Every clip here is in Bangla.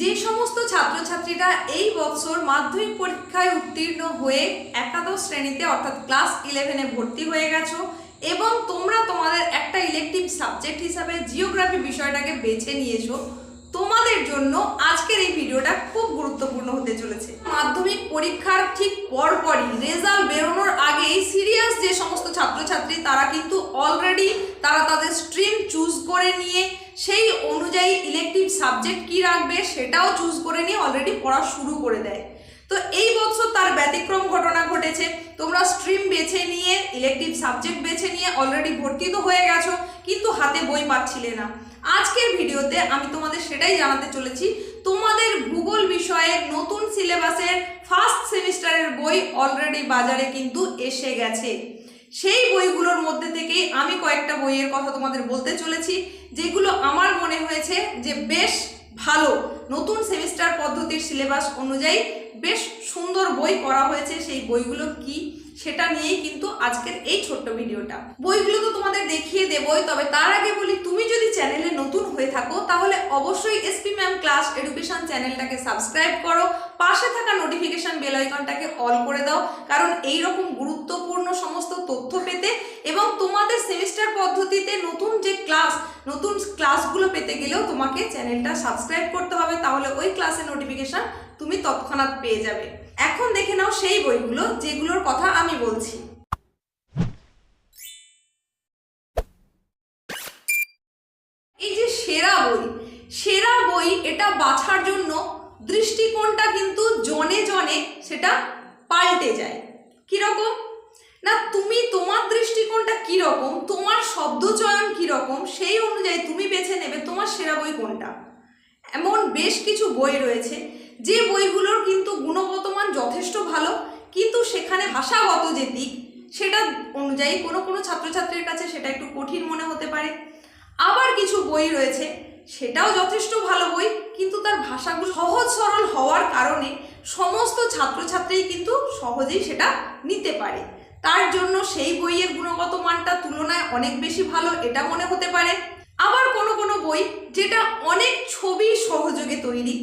যে সমস্ত ছাত্রছাত্রীরা এই বছর মাধ্যমিক পরীক্ষায় উত্তীর্ণ হয়ে একাদশ শ্রেণীতে, অর্থাৎ ক্লাস ইলেভেনে ভর্তি হয়ে গেছো এবং তোমরা তোমাদের একটা ইলেকটিভ সাবজেক্ট হিসাবে জিওগ্রাফি বিষয়টাকে বেছে নিয়েছো, তোমাদের জন্য আজকের এই ভিডিওটা খুব গুরুত্বপূর্ণ হতে চলেছে। মাধ্যমিক পরীক্ষার ঠিক পরপরই রেজাল্ট বেরোনোর আগেই সিরিয়াস যে সমস্ত ছাত্রছাত্রী, তারা কিন্তু অলরেডি তারা তাদের স্ট্রিম চুজ করে নিয়ে সেই অনুযায়ী ইলেকটিভ সাবজেক্ট কি রাখবে সেটাও চুজ করে নিয়ে অলরেডি পড়া শুরু করে দেয়। তো এই বছর তার ব্যতিক্রম ঘটনা ঘটেছে। তোমরা স্ট্রিম বেছে নিয়ে ইলেকটিভ সাবজেক্ট বেছে নিয়ে অলরেডি ভর্তি তো হয়ে গেছো, কিন্তু হাতে বই পাচ্ছিলে না। আজকের ভিডিওতে আমি তোমাদের সেটাই জানাতে চলেছি। তোমাদের ভূগোল বিষয়ের নতুন সিলেবাসের ফার্স্ট সেমিস্টারের বই অলরেডি বাজারে কিন্তু এসে গেছে। সেই বইগুলোর মধ্যে থেকেই আমি কয়েকটা বইয়ের কথা তোমাদের বলতে চলেছি, যেগুলো আমার মনে হয়েছে যে বেশ ভালো। নতুন সেমিস্টার পদ্ধতির সিলেবাস অনুযায়ী বেশ সুন্দর বই করা হয়েছে, সেই বইগুলো কি? সেটা নিয়েই কিন্তু আজকের এই ছোট্ট ভিডিওটা। বইগুলো তো তোমাদের দেখিয়ে দেবই, তবে তার আগে বলি, তুমি যদি চ্যানেলে নতুন হয়ে থাকো, তাহলে অবশ্যই এসপি ম্যাম ক্লাস এডুকেশন চ্যানেলটাকে সাবস্ক্রাইব করো, পাশে থাকা নোটিফিকেশন বেল আইকনটাকে অল করে দাও, কারণ এই রকম গুরুত্বপূর্ণ সমস্ত তথ্য পেতে এবং তোমাদের সেমিস্টার পদ্ধতিতে নতুন যে ক্লাস, নতুন ক্লাসগুলো পেতে গেলেও তোমাকে চ্যানেলটা সাবস্ক্রাইব করতে হবে, তাহলে ওই ক্লাসের নোটিফিকেশন তুমি তৎক্ষণাৎ পেয়ে যাবে। এখন দেখে নাও সেই বইগুলো যেগুলোর কথা আমি বলছি। এই যে সেরা বই সেরা বই এটা বাছার জন্য দৃষ্টিকোণটা কিন্তু জনে জনে সেটা পাল্টে যায়। কীরকম? না, তুমি তোমার দৃষ্টিকোণটা কীরকম, তোমার শব্দচয়ন কীরকম, সেই অনুযায়ী তুমি বেছে নেবে তোমার সেরা বই কোনটা। এমন বেশ কিছু বই রয়েছে যে বইগুলোর কিন্তু গুণগত মান যথেষ্ট ভালো, কিন্তু সেখানে ভাষাগত যে দিক, সেটা অনুযায়ী কোনো কোনো ছাত্রছাত্রীর কাছে সেটা একটু কঠিন মনে হতে পারে। আবার কিছু বই রয়েছে, সেটাও যথেষ্ট ভালো বই, কিন্তু তার ভাষাগুলো সহজ সরল হওয়ার কারণে সমস্ত ছাত্রছাত্রী কিন্তু সহজেই সেটা নিতে পারে। তার জন্য সেই বইয়ের গুণগত মানটা তুলনায় অনেক বেশি ভালো, এটা মনে হতে পারে। আবার কোনো কোনো বই যেটা অনেক ছবি সহযোগে তৈরি,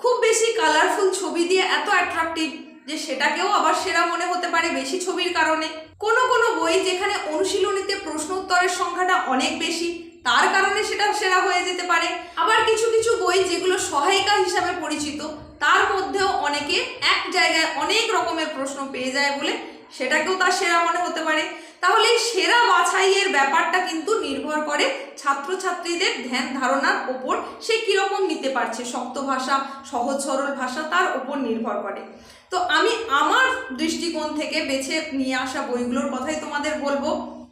খুব কালারফুল ছবি দিয়ে এত অ্যাট্রাকটিভ যে সেটাকেও আবার সেরা মনে হতে পারে বেশি ছবির কারণে। কোনো কোনো বই যেখানে অনুশীলনীতে প্রশ্ন উত্তরের সংখ্যাটা অনেক বেশি, তার কারণে সেটা সেরা হয়ে যেতে পারে। আবার কিছু কিছু বই যেগুলো সহায়িকা হিসাবে পরিচিত, তার মধ্যেও অনেকে এক জায়গায় অনেক রকমের প্রশ্ন পেয়ে যায় বলে সেটাকেও তার সেরা মনে হতে পারে। তাহলে সেরা বাছাইয়ের ব্যাপারটা কিন্তু নির্ভর করে ছাত্রছাত্রীদের ধ্যান ধারণার ওপর। সে কীরকম নিতে পারছে? শক্ত ভাষা, সহজ সরল ভাষা তার ওপর নির্ভর করে। তো আমি আমার দৃষ্টিকোণ থেকে বেছে নিয়ে আসা বইগুলোর কথাই তোমাদের বলব।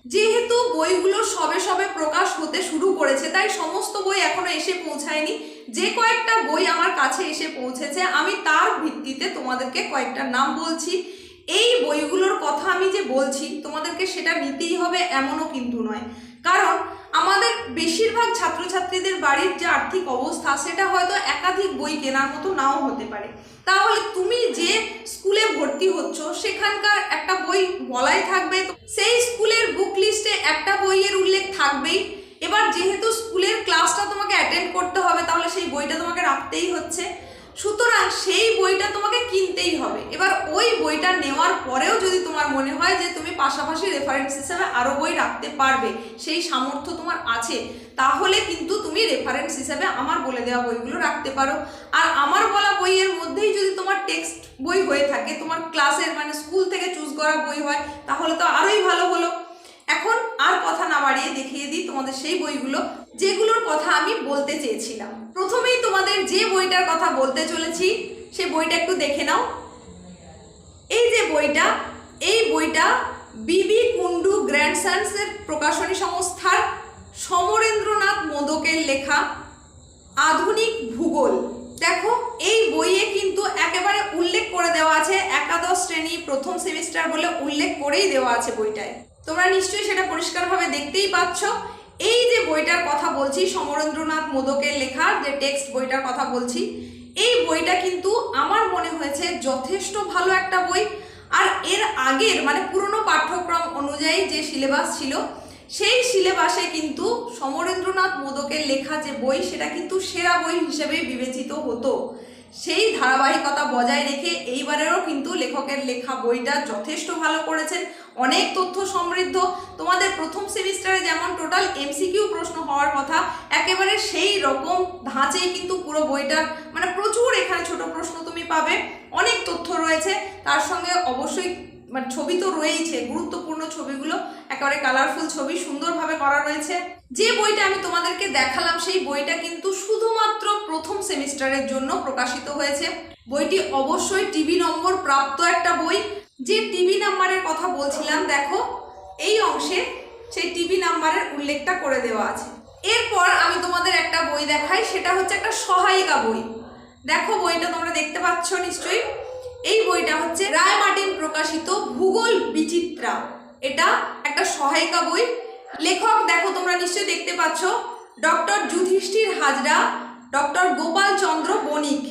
যেহেতু বইগুলো সবে সবে প্রকাশ হতে শুরু করেছে, তাই সমস্ত বই এখনও এসে পৌঁছায়নি। যে কয়েকটা বই আমার কাছে এসে পৌঁছেছে, আমি তার ভিত্তিতে তোমাদেরকে কয়েকটা নাম বলছি। এই বইগুলোর কথা আমি যে বলছি, তোমাদেরকে সেটা নিতেই হবে এমনও কিন্তু নয়। কারণ আমাদের বেশিরভাগ ছাত্রছাত্রীদের বাড়ির যে আর্থিক অবস্থা, সেটা হয়তো একাধিক বই কেনার মতো নাও হতে পারে। তাহলে তুমি যে স্কুলে ভর্তি হচ্ছ, সেখানকার একটা বই বলাই থাকবে সেই স্কুলের বুক লিস্টে একটা বইয়ের উল্লেখ থাকবেই। এবার যেহেতু স্কুলের ক্লাসটা তোমাকে অ্যাটেন্ড করতে হবে, তাহলে সেই বইটা তোমাকে রাখতেই হচ্ছে। সুতরাং সেই বইটা তোমাকে কিনতেই হবে। এবার ওই বইটা নেওয়ার পরেও যদি তোমার মনে হয় যে তুমি পাশাপাশি রেফারেন্স হিসেবে আরও বই রাখতে পারবে, সেই সামর্থ্য তোমার আছে, তাহলে কিন্তু তুমি রেফারেন্স হিসেবে আমার বলে দেওয়া বইগুলো রাখতে পারো। আর আমার বলা বইয়ের মধ্যেই যদি তোমার টেক্সট বই হয়ে থাকে, তোমার ক্লাসের মানে স্কুল থেকে চুজ করা বই হয়, তাহলে তো আরোই ভালো হলো। এখন আর কথা না বাড়িয়ে দেখিয়ে দিই তোমাদের সেই বইগুলো, যেগুলোর কথা আমি বলতে চেয়েছিলাম। প্রথমেই তোমাদের যে বইটার কথা বলতে চলেছি, সে বইটা একটু দেখে নাও। এই যে বইটা, এই বইটা বিবি কুন্ডু গ্র্যান্ড গ্র্যান্ডসান্সের প্রকাশনী সংস্থার সমরেন্দ্রনাথ মোদকের লেখা আধুনিক ভূগোল। দেখো, এই বইয়ে কিন্তু একেবারে উল্লেখ করে দেওয়া আছে একাদশ শ্রেণি প্রথম সেমিস্টার বলে উল্লেখ করেই দেওয়া আছে বইটায়। তোমরা নিশ্চয়ই সেটা পরিষ্কারভাবে দেখতেই পাচ্ছ। এই যে বইটার কথা বলছি, সমরেন্দ্রনাথ মোদকের লেখা, যে টেক্সট বইটার কথা বলছি, এই বইটা কিন্তু আমার মনে হয়েছে যথেষ্ট ভালো একটা বই। আর এর আগের মানে পুরনো পাঠ্যক্রম অনুযায়ী যে সিলেবাস ছিল, সেই সিলেবাসে কিন্তু সমরেন্দ্রনাথ মোদকের লেখা যে বই, সেটা কিন্তু সেরা বই হিসেবে বিবেচিত হতো। সেই ধারাবাহিকতা বজায় রেখে এইবারেরও কিন্তু লেখকের লেখা বইটা যথেষ্ট ভালো করেছেন। অনেক তথ্য সমৃদ্ধ। তোমাদের প্রথম সেমিস্টারে যেমন টোটাল এমসিকিউ প্রশ্ন হওয়ার কথা, একেবারে সেই রকম ধাঁচেই কিন্তু পুরো বইটার মানে প্রচুর এখানে ছোট প্রশ্ন তুমি পাবে। অনেক তথ্য রয়েছে। তার সঙ্গে অবশ্যই মানে ছবি তো রয়েইছে, গুরুত্বপূর্ণ ছবিগুলো, একেবারে কালারফুল ছবি, সুন্দরভাবে করা রয়েছে। যে বইটা আমি তোমাদেরকে দেখালাম, সেই বইটা কিন্তু শুধুমাত্র প্রথম সেমিস্টারের জন্য প্রকাশিত হয়েছে। বইটি অবশ্যই টিভি নম্বর প্রাপ্ত একটা বই। যে টিভি নাম্বারের কথা বলছিলাম, দেখো, এই অংশে সেই টিভি নাম্বারের উল্লেখটা করে দেওয়া আছে। এরপর আমি তোমাদের একটা বই দেখাই, সেটা হচ্ছে একটা সহায়িকা বই। দেখো বইটা তোমরা দেখতে পাচ্ছ নিশ্চয়ই। এই বইটা হচ্ছে রায় মার্টিন প্রকাশিত ভূগোল বিচিত্রা। এটা একটা সহায়িকা বই। লেখক, দেখো তোমরা নিশ্চয়ই দেখতে পাচ্ছ, ডক্টর যুধিষ্ঠির হাজরা, ডক্টর গোপাল চন্দ্র বণিক।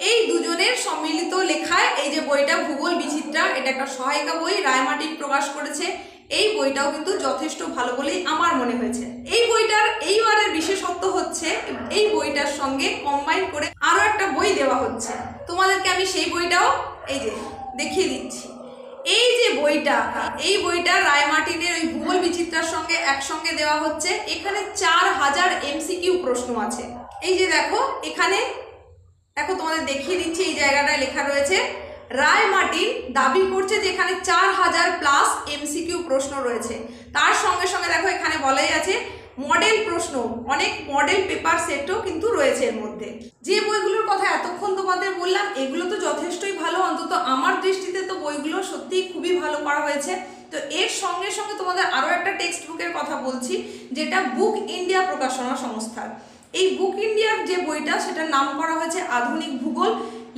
এই দুজনের সম্মিলিত লেখায় এই যে বইটা, ভূগোল বিচিত্রা, এটা একটা সহায়িকা বই, রায় মার্টিন প্রকাশ করেছে। এই বইটাও কিন্তু যথেষ্ট ভালো বলেই আমার মনে হয়েছে। এই বইটার এইবারের বিশেষত্ব হচ্ছে এই বইটার সঙ্গে কম্বাইন করে আরও একটা বই দেওয়া হচ্ছে। তোমাদেরকে আমি সেই বইটাও এই যে দেখিয়ে দিচ্ছি। এই যে বইটা, এই বইটা রায় মার্টিনের ওই ভূগোল বিচিত্রার সঙ্গে একসঙ্গে দেওয়া হচ্ছে। এখানে চার হাজার এমসিকিউ প্রশ্ন আছে। এই যে দেখো, এখানে দেখো তোমাদের দেখিয়ে দিচ্ছি, এই জায়গাটায় লেখা রয়েছে, রায় মার্টিন দাবি করছে যে এখানে চার হাজার প্লাস এমসিকিউ প্রশ্ন রয়েছে। তার সঙ্গে সঙ্গে দেখো এখানে বলাই আছে মডেল প্রশ্ন, অনেক মডেল পেপার সেটও কিন্তু রয়েছে এর মধ্যে। যে বইগুলোর কথা এতক্ষণ তোমাদের বললাম, এগুলো তো যথেষ্টই ভালো। অন্তত আমার দৃষ্টিতে তো বইগুলো সত্যিই খুবই ভালো করা হয়েছে। তো এর সঙ্গে সঙ্গে তোমাদের আরও একটা টেক্সট বুকের কথা বলছি, যেটা বুক ইন্ডিয়া প্রকাশনা সংস্থার। এই বুক ইন্ডিয়ার যে বইটা, সেটার নাম করা হয়েছে আধুনিক ভূগোল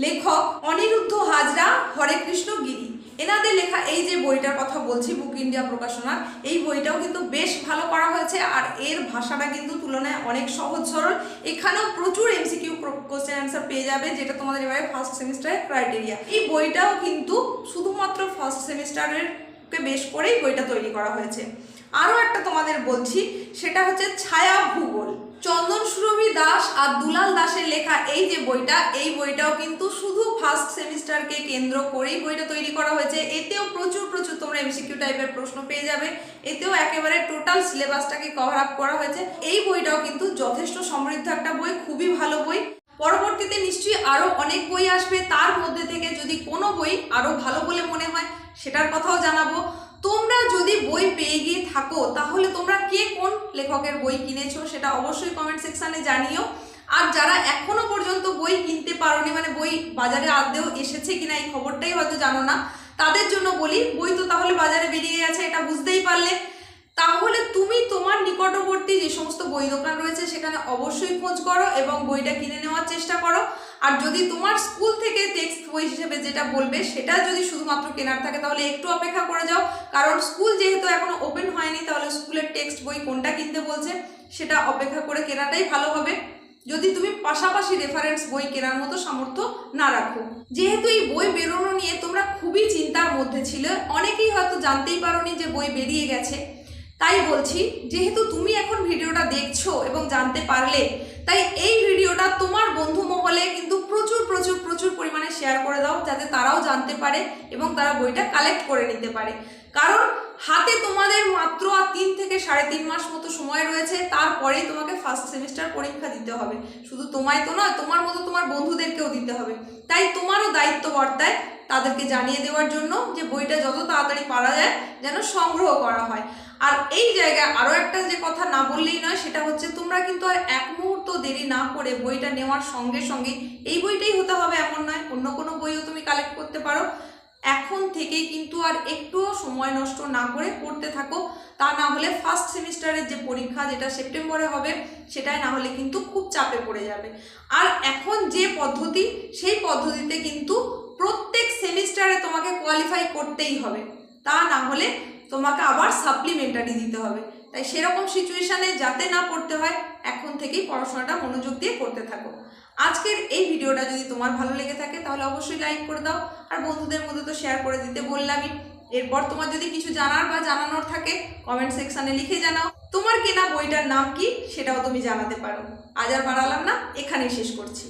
লেখক অনিরুদ্ধ হাজরা হরে কৃষ্ণ গিরি। এনাদের লেখা এই যে বইটার কথা বলছি বুক ইন্ডিয়া প্রকাশনার, এই বইটাও কিন্তু বেশ ভালো করা হয়েছে আর এর ভাষাটা কিন্তু তুলনায় অনেক সহজ সরল। এখানেও প্রচুর এমসিকিউ কোশ্চেন অ্যান্সার পেয়ে যাবে, যেটা তোমাদের এবারে ফার্স্ট সেমিস্টারের ক্রাইটেরিয়া এই বইটাও কিন্তু শুধুমাত্র ফার্স্ট সেমিস্টারের কে বেশ করেই বইটা তৈরি করা হয়েছে। আরও একটা তোমাদের বলছি, সেটা হচ্ছে ছায়া ভূগোল। চন্দন সুরভি দাস আর দুলাল দাসের লেখা এই যে বইটা, এই বইটাও কিন্তু শুধু ফার্স্ট সেমিস্টারকে কেন্দ্র করেই বইটা তৈরি করা হয়েছে। এতেও প্রচুর প্রচুর তোমরা এমসিকিউ টাইপের প্রশ্ন পেয়ে যাবে। এতেও একেবারে টোটাল সিলেবাসটাকে কভার আপ করা হয়েছে। এই বইটাও কিন্তু যথেষ্ট সমৃদ্ধ একটা বই, খুবই ভালো বই। পরবর্তীতে নিশ্চয়ই আরও অনেক বই আসবে। তার মধ্যে থেকে যদি কোনো বই আরও ভালো বলে মনে হয়, সেটার কথাও জানাব। তোমরা যদি বই পেয়ে গিয়ে থাকো তাহলে তোমরা কে কোন লেখকের বই কিনেছো, সেটা অবশ্যই কমেন্ট সেকশানে জানিও। আর যারা এখনও পর্যন্ত বই কিনতে পারোনি মানে বই বাজারে আদৌ এসেছে কিনা এই খবরটাই হয়তো জানো না, তাদের জন্য বলি, বই তো তাহলে বাজারে বেরিয়ে গেছে, এটা বুঝতেই পারলে। তাহলে তুমি তোমার নিকটবর্তী যে সমস্ত বই দোকান রয়েছে সেখানে অবশ্যই খোঁজ করো এবং বইটা কিনে নেওয়ার চেষ্টা করো। আর যদি তোমার স্কুল থেকে টেক্সট বই হিসেবে যেটা বলবে সেটা যদি শুধুমাত্র কেনার থাকে তাহলে একটু অপেক্ষা করে যাও। কারণ স্কুল যেহেতু এখনও ওপেন হয়নি, তাহলে স্কুলের টেক্সট বই কোনটা কিনতে বলছে সেটা অপেক্ষা করে কেনাটাই ভালো হবে। যদি তুমি পাশাপাশি রেফারেন্স বই কেনার মতো সামর্থ্য না রাখো। যেহেতু এই বই বেরোনো নিয়ে তোমরা খুবই চিন্তার মধ্যে ছিল, অনেকেই হয়তো জানতেই পারোনি যে বই বেরিয়ে গেছে। তাই বলছি, যেহেতু তুমি এখন ভিডিওটা দেখছ এবং জানতে পারলে, তাই এই ভিডিওটা তোমার বন্ধু মহলে কিন্তু প্রচুর প্রচুর প্রচুর পরিমাণে শেয়ার করে দাও, যাতে তারাও জানতে পারে এবং তারা বইটা কালেক্ট করে নিতে পারে। কারণ হাতে তোমাদের মাত্র আর তিন থেকে সাড়ে তিন মাস মতো সময় রয়েছে, তারপরেই তোমাকে ফার্স্ট সেমিস্টার পরীক্ষা দিতে হবে। শুধু তোমায় তো নয়, তোমার মতো তোমার বন্ধুদেরকেও দিতে হবে। তাই তোমারও দায়িত্ব বর্তায় তাদেরকে জানিয়ে দেওয়ার জন্য যে বইটা যত তাড়াতাড়ি পারা যায় যেন সংগ্রহ করা হয়। আর এই জায়গায় আরও একটা যে কথা না বললেই নয়, সেটা হচ্ছে তোমরা কিন্তু আর এক মুহূর্ত দেরি না করে বইটা নেওয়ার সঙ্গে সঙ্গে এই বইটাই হতে হবে, এমন নয়, অন্য কোনো বইও তুমি কালেক্ট করতে পারো। এখন থেকেই কিন্তু আর একটুও সময় নষ্ট না করে পড়তে থাকো। তা না হলে ফার্স্ট সেমিস্টারের যে পরীক্ষা যেটা সেপ্টেম্বরে হবে, সেটাই না হলে কিন্তু খুব চাপে পড়ে যাবে। আর এখন যে পদ্ধতি, সেই পদ্ধতিতে কিন্তু প্রত্যেক সেমিস্টারে তোমাকে কোয়ালিফাই করতেই হবে। তা না হলে তোমাকে আবার সাপ্লিমেন্টারি দিতে হবে। তাই সেরকম সিচুয়েশানে যাতে না পড়তে হয়, এখন থেকেই পড়াশোনাটা মনোযোগ দিয়ে করতে থাকো। আজকের এই ভিডিওটা যদি তোমার ভালো লেগে থাকে, তাহলে অবশ্যই লাইক করে দাও। আর বন্ধুদের মধ্যে তো শেয়ার করে দিতে বললামই। এরপর তোমার যদি কিছু জানার বা জানানোর থাকে কমেন্ট সেকশানে লিখে জানাও। তোমার কেনা বইটার নাম কি, সেটাও তুমি জানাতে পারো। আজ আর বাড়ালাম না, এখানেই শেষ করছি।